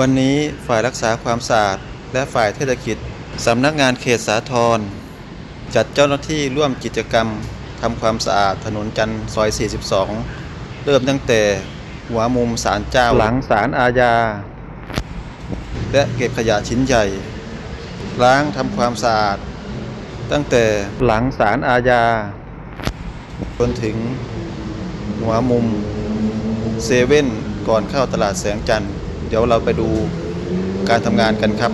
วันนี้ฝ่ายรักษาความสะอาดและฝ่ายเทศกิจสำนักงานเขตสาทรจัดเจ้าหน้าที่ร่วมกิจกรรมทำความสะอาดถนนจันทร์ซอย 42 เริ่มตั้งแต่หัวมุมศาลเจ้าหลังศาลอาญา และเก็บขยะชิ้นใหญ่ ล้างทำความสะอาด ตั้งแต่หลังศาลอาญา จนถึงหัวมุมเซเว่นก่อนเข้าตลาดแสงจันทร์ เดี๋ยวเราไปดูการทำงานกันครับ